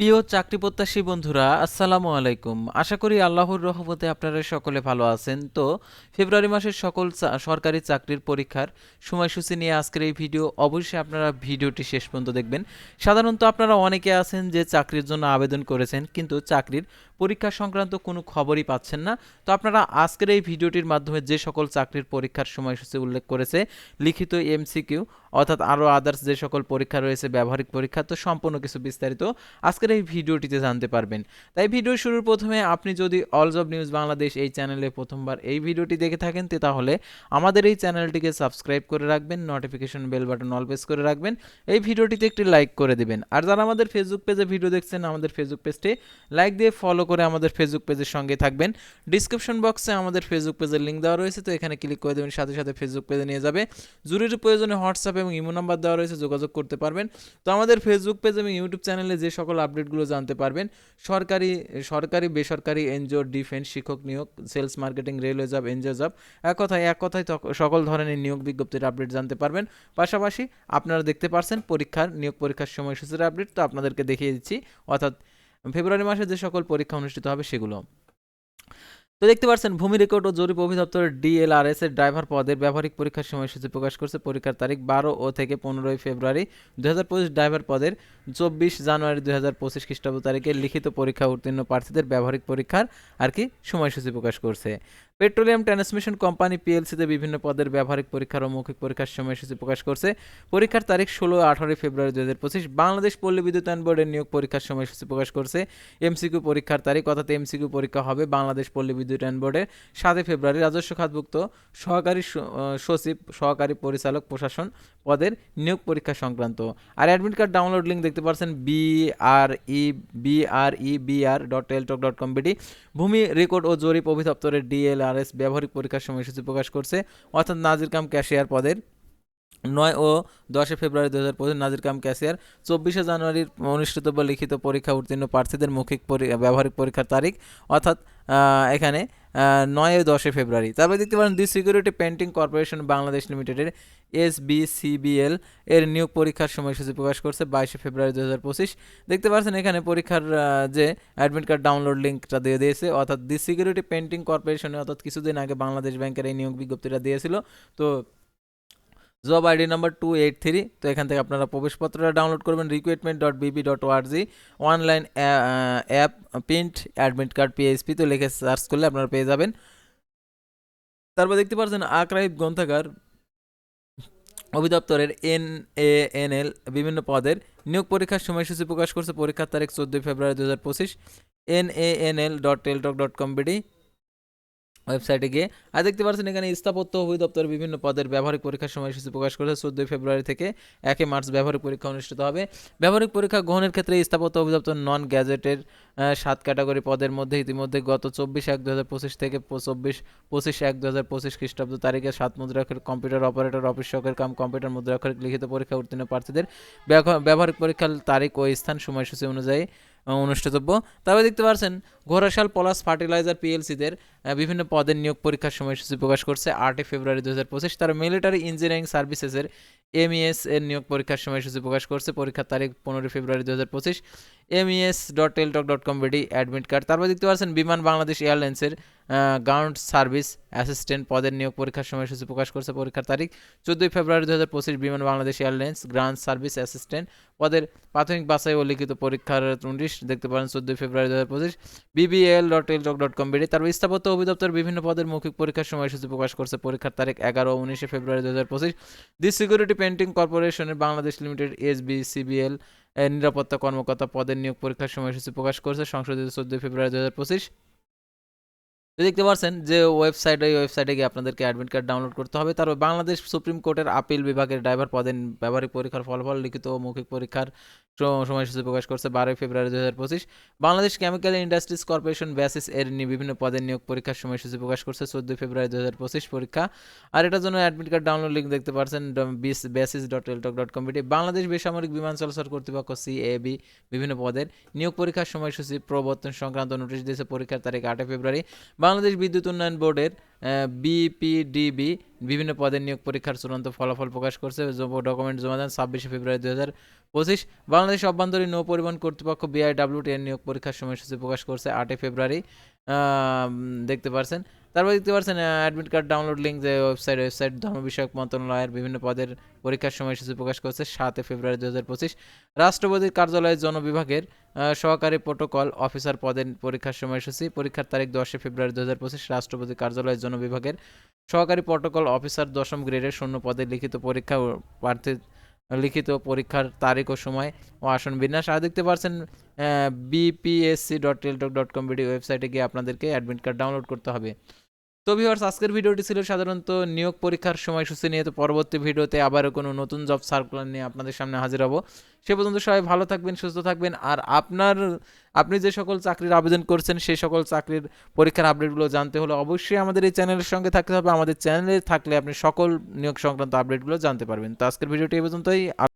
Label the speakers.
Speaker 1: প্রিয় চাকরি প্রত্যাশী বন্ধুরা, আসসালামু আলাইকুম। আশা করি আল্লাহর রহমতে আপনারা সকলে ভালো আছেন। তো, ফেব্রুয়ারি মাসের সকল সরকারি চাকরির পরীক্ষার সময়সূচি নিয়ে আজকের এই ভিডিও, অবশ্যই আপনারা ভিডিওটি শেষ পর্যন্ত দেখবেন। সাধারণত আপনারা অনেকে আছেন যে চাকরির জন্য আবেদন করেছেন, কিন্তু চাকরির পরীক্ষা সংক্রান্ত কোনো খবরই পাচ্ছেন না। তো আপনারা আজকের এই ভিডিওটির মাধ্যমে যে সকল চাকরির পরীক্ষার সময়সূচি উল্লেখ করেছে, লিখিত এমসিকিউ অর্থাৎ আরও আদার্স যে সকল পরীক্ষা রয়েছে, ব্যবহারিক পরীক্ষা, তো সম্পূর্ণ কিছু বিস্তারিত আজকের এই ভিডিওটিতে জানতে পারবেন। তাই ভিডিও শুরুর প্রথমে আপনি যদি অল জব নিউজ বাংলাদেশ এই চ্যানেলে প্রথমবার এই ভিডিওটি দেখে থাকেন তাহলে আমাদের এই চ্যানেলটিকে সাবস্ক্রাইব করে রাখবেন নোটিফিকেশন বেল বাটন অল করে রাখবেন, এই ভিডিওটিতে একটি লাইক করে দেবেন। আর যারা আমাদের ফেসবুক পেজে ভিডিও দেখছেন, আমাদের ফেসবুক পেজটি লাইক দিয়ে ফলো করে আমাদের ফেসবুক পেজের সঙ্গে থাকবেন। ডিসক্রিপশন বক্সে আমাদের ফেসবুক পেজের লিঙ্ক দেওয়া রয়েছে, তো এখানে ক্লিক করে দেবেন, সাথে সাথে ফেসবুক পেজে নিয়ে যাবে। জরুরি প্রয়োজনে হোয়াটসঅ্যাপ এবং ইমো নাম্বার দেওয়া রয়েছে, যোগাযোগ করতে পারবেন। তো আমাদের ফেসবুক পেজ এবং ইউটিউব চ্যানেলে যে সকল আপডেটগুলো জানতে পারবেন, সরকারি সরকারি, বেসরকারি এনজিও ডিফেন্স শিক্ষক নিয়োগ sales marketing railway job NGO job এক কথায় এক কথায় সকল ধরনের নিয়োগ বিজ্ঞপ্তির আপডেট জানতে পারবেন। পাশাপাশি আপনারা দেখতে পারছেন পরীক্ষার, নিয়োগ পরীক্ষার সময়সূচির আপডেট তো আপনাদেরকে দেখিয়ে দিচ্ছি। অর্থাৎ ফেব্রুয়ারি মাসে যে সকল পরীক্ষা অনুষ্ঠিত হবে সেগুলো। তো দেখতে পাচ্ছেন, ভূমি রেকর্ড ও জরিপ অভিদপ্তর ডিএলআরএস এর ড্রাইভার পদের ব্যবহারিক পরীক্ষার সময়সূচি প্রকাশ করছে। পরীক্ষার তারিখ বারো ও থেকে পনেরোই ফেব্রুয়ারি দু হাজার পঁচিশ ড্রাইভার পদের চব্বিশ জানুয়ারি দু হাজার পঁচিশ খ্রিস্টাব্দ তারিখে লিখিত পরীক্ষা উত্তীর্ণ প্রার্থীদের ব্যবহারিক পরীক্ষার আর কি সময়সূচি প্রকাশ করছে। পেট্রোলিয়াম ট্রান্সমিশন কোম্পানি পিএলসিতে বিভিন্ন পদের ব্যবহারিক পরীক্ষার ও মৌখিক পরীক্ষার সময়সূচি প্রকাশ করছে। পরীক্ষার তারিখ ষোলো আঠারোই ফেব্রুয়ারি দু হাজার পঁচিশ। বাংলাদেশ পল্লী বিদ্যুতায়ন বোর্ডের নিয়োগ পরীক্ষার সময়সূচি প্রকাশ করছে। এমসিকিউ পরীক্ষার তারিখ, অর্থাৎ এমসিকিউ পরীক্ষা হবে বাংলাদেশ পল্লী বিদ্যুতায়ন বোর্ডের সাতই ফেব্রুয়ারি। রাজস্ব খাতভুক্ত সহকারী সচিব, সহকারী পরিচালক, প্রশাসন পদের নিয়োগ পরীক্ষা সংক্রান্ত। আর অ্যাডমিট কার্ড ডাউনলোড লিঙ্ক দেখতে পাচ্ছেন B R E B R E B R dot Teletalk dot com BD ভূমি রেকর্ড ও জরিপ অধিদপ্তরের ডিএলআরএস ব্যবহারিক পরীক্ষার সময়সূচি প্রকাশ করছে। অর্থাৎ নাজির কাম ক্যাশিয়ার পদের নয় ও দশই ফেব্রুয়ারি দু হাজার পঁচিশ নাজির কাম ক্যাশিয়ার চব্বিশে জানুয়ারির অনুষ্ঠিতব্য লিখিত পরীক্ষা উত্তীর্ণ প্রার্থীদের মৌখিক ব্যবহারিক পরীক্ষার তারিখ। অর্থাৎ এখানে নয় দশে ফেব্রুয়ারি। তারপরে দেখতে পারেন the security printing corporation Bangladesh লিমিটেডের এস বি সিবিএল এর নিয়োগ পরীক্ষার সময়সূচি প্রকাশ করছে বাইশে ফেব্রুয়ারি দু হাজার পঁচিশ। দেখতে পাচ্ছেন এখানে পরীক্ষার যে অ্যাডমিট কার্ড ডাউনলোড লিঙ্কটা দিয়ে দিয়েছে, অর্থাৎ দি সিকিউরিটি পেন্টিং কর্পোরেশনে অর্থাৎ কিছুদিন আগে বাংলাদেশ ব্যাংকের এই নিয়োগ বিজ্ঞপ্তিটা দিয়েছিল। তো job ID number two eight three তো এখান থেকে আপনারা প্রবেশপত্রটা ডাউনলোড করবেন recruitment dot BB dot org online app print admit card PHP তো লিখে সার্চ করলে আপনারা পেয়ে যাবেন। তারপর দেখতে পাচ্ছেন আক্রাইব গ্রন্থাগার অধিদপ্তরের এন এ এন এল, বিভিন্ন পদের নিয়োগ পরীক্ষার সময়সূচি প্রকাশ করছে, পরীক্ষার তারিখ চোদ্দোই ফেব্রুয়ারি দু হাজার পঁচিশ, N A N L dot Teletalk dot com BD ওয়েবসাইটে গিয়ে। আর দেখতে পাচ্ছেন এখানে স্থাপত্য অধিদপ্তর বিভিন্ন পদের ব্যবহারিক পরীক্ষার সময়সূচি প্রকাশ করেছে। চোদ্দোই ফেব্রুয়ারি থেকে একে মার্চ ব্যবহারিক পরীক্ষা অনুষ্ঠিত হবে। ব্যবহারিক পরীক্ষা গ্রহণের ক্ষেত্রে স্থাপত্য অধিদপ্তর নন গ্যাজেটের সাত ক্যাটাগরি পদের মধ্যে ইতিমধ্যে গত চব্বিশ এক দু হাজার পঁচিশ থেকে চব্বিশ পঁচিশ এক দু হাজার পঁচিশ খ্রিস্টাব্দ তারিখে সাত মুদ্রাক্ষর কম্পিউটার অপারেটর, অফিস সহকারী কাম কম্পিউটার, মুদ্রাক্ষরিক লিখিত পরীক্ষা উত্তীর্ণ প্রার্থীদের ব্যবহারিক পরীক্ষার তারিখ ও স্থান সময়সূচি অনুযায়ী অনুষ্ঠিতব্য। তবে দেখতে পাচ্ছেন ঘোড়াশাল পলাশ ফার্টিলাইজার পিএলসিদের বিভিন্ন পদের নিয়োগ পরীক্ষার সময়সূচি প্রকাশ করছে আটই ফেব্রুয়ারি দু হাজার পঁচিশ। তারা মিলিটারি ইঞ্জিনিয়ারিং সার্ভিসেসের এমইএস এর নিয়োগ পরীক্ষার সময়সূচি প্রকাশ করছে, পরীক্ষার তারিখ পনেরোই ফেব্রুয়ারি দু হাজার পঁচিশ। MES dot Teletalk dot com BD admit card. তারপর দেখতে পাচ্ছেন, বিমান বাংলাদেশ এয়ারলাইন্সের গ্রাউন্ড সার্ভিস অ্যাসিস্ট্যান্ট পদের নিয়োগ পরীক্ষার সময়সূচি প্রকাশ করছে পরীক্ষার তারিখ চোদ্দোই ফেব্রুয়ারি দু হাজার পঁচিশ, Biman Bangladesh airlines ground service assistant পদের প্রাথমিক বাছাই ও লিখিত পরীক্ষার উনিশ দেখতে পারেন চোদ্দোই ফেব্রুয়ারি দু হাজার পঁচিশ BBL dot Teletalk dot com BD তার স্থাপত্য অভিদপ্তর বিভিন্ন পদের মৌখিক পরীক্ষার সময়সূচি প্রকাশ করছে। পরীক্ষার তারিখ এগারো উনিশে ফেব্রুয়ারি দু হাজার পঁচিশ। দি সিকিউরিটি পেন্টিং কর্পোরেশনের Bangladesh limited S B CBL নিরাপত্তা কর্মকর্তা পদের নিয়োগ পরীক্ষার সময়সূচি প্রকাশ করছে সংশোধিত চোদ্দই ফেব্রুয়ারি দু হাজার পঁচিশ। দেখতে পাচ্ছেন যে ওয়েবসাইট, এই ওয়েবসাইটে গিয়ে আপনাদেরকে অ্যাডমিট কার্ড ডাউনলোড করতে হবে। তারপর বাংলাদেশ সুপ্রিম কোর্টের আপিল বিভাগের ড্রাইভার পদে ব্যবহারিক পরীক্ষার ফলাফল, লিখিত ও মৌখিক পরীক্ষার সময়সূচি প্রকাশ করছে বারোই ফেব্রুয়ারি দু হাজার পঁচিশ। Bangladesh chemical industries corporation basis এর বিভিন্ন পদের নিয়োগ পরীক্ষার সময়সূচি প্রকাশ করছে চোদ্দোই ফেব্রুয়ারি দু হাজার পঁচিশ পরীক্ষা। আর এটার জন্য অ্যাডমিট কার্ড ডাউনলোড লিঙ্ক দেখতে পাচ্ছেন basis dot Teletalk dot com Bangladesh বেসামরিক বিমান চলাচল কর্তৃপক্ষ সিএবি বিভিন্ন পদের নিয়োগ পরীক্ষার সময়সূচি প্রবর্তন সংক্রান্ত নোটিশ দিয়েছে পরীক্ষার তারিখ আটই ফেব্রুয়ারি। বাংলাদেশ বিদ্যুৎ উন্নয়ন বোর্ডের বিপিডিবি বিভিন্ন পদের নিয়োগ পরীক্ষার চূড়ান্ত ফলাফল প্রকাশ করছে। ডকুমেন্ট জমা দেন ছাব্বিশে ফেব্রুয়ারি দু হাজার পঁচিশ। বাংলাদেশ অভ্যন্তরীণ নৌ পরিবহন কর্তৃপক্ষ বিআইডাব্লিউটি এর নিয়োগ পরীক্ষার সময়সূচি প্রকাশ করছে আটই ফেব্রুয়ারি। দেখতে পারছেন। তারপর দেখতে পাচ্ছেন অ্যাডমিট কার্ড ডাউনলোড লিঙ্ক যে ওয়েবসাইট ওয়েবসাইট ধর্ম বিষয়ক মন্ত্রণালয়ের বিভিন্ন পদের পরীক্ষার সময়সূচি প্রকাশ করছে সাতই ফেব্রুয়ারি দু হাজার পঁচিশ। রাষ্ট্রপতির কার্যালয়ের জনবিভাগের সহকারী প্রোটোকল অফিসার পদের পরীক্ষার সময়সূচি, পরীক্ষার তারিখ দশই ফেব্রুয়ারি দু হাজার পঁচিশ। রাষ্ট্রপতি কার্যালয়ের জনবিভাগের সহকারী প্রোটোকল অফিসার দশম গ্রেডের শূন্য পদে লিখিত পরীক্ষা প্রার্থী, লিখিত পরীক্ষার তারিখ ও সময় ও আসন বিন্যাস। আর দেখতে পাচ্ছেন BPSC dot Teletalk dot com BD ওয়েবসাইটে গিয়ে আপনাদেরকে অ্যাডমিট কার্ড ডাউনলোড করতে হবে। তো ভিউয়ার্স আজকের ভিডিওটি ছিল সাধারণত নিয়োগ পরীক্ষার সময় সময়সূচি নিয়ে। তো পরবর্তী ভিডিওতে আবারও কোনো নতুন জব সার্কুলার নিয়ে আপনাদের সামনে হাজির হব। সে পর্যন্ত সবাই ভালো থাকবেন, সুস্থ থাকবেন। আর আপনার, আপনি যে সকল চাকরির আবেদন করছেন, সেই সকল চাকরির পরীক্ষার আপডেটগুলো জানতে হলে অবশ্যই আমাদের এই চ্যানেলের সঙ্গে থাকতে হবে। আমাদের চ্যানেলে থাকলে আপনি সকল নিয়োগ সংক্রান্ত আপডেটগুলো জানতে পারবেন। তো আজকের ভিডিওটি এই পর্যন্তই।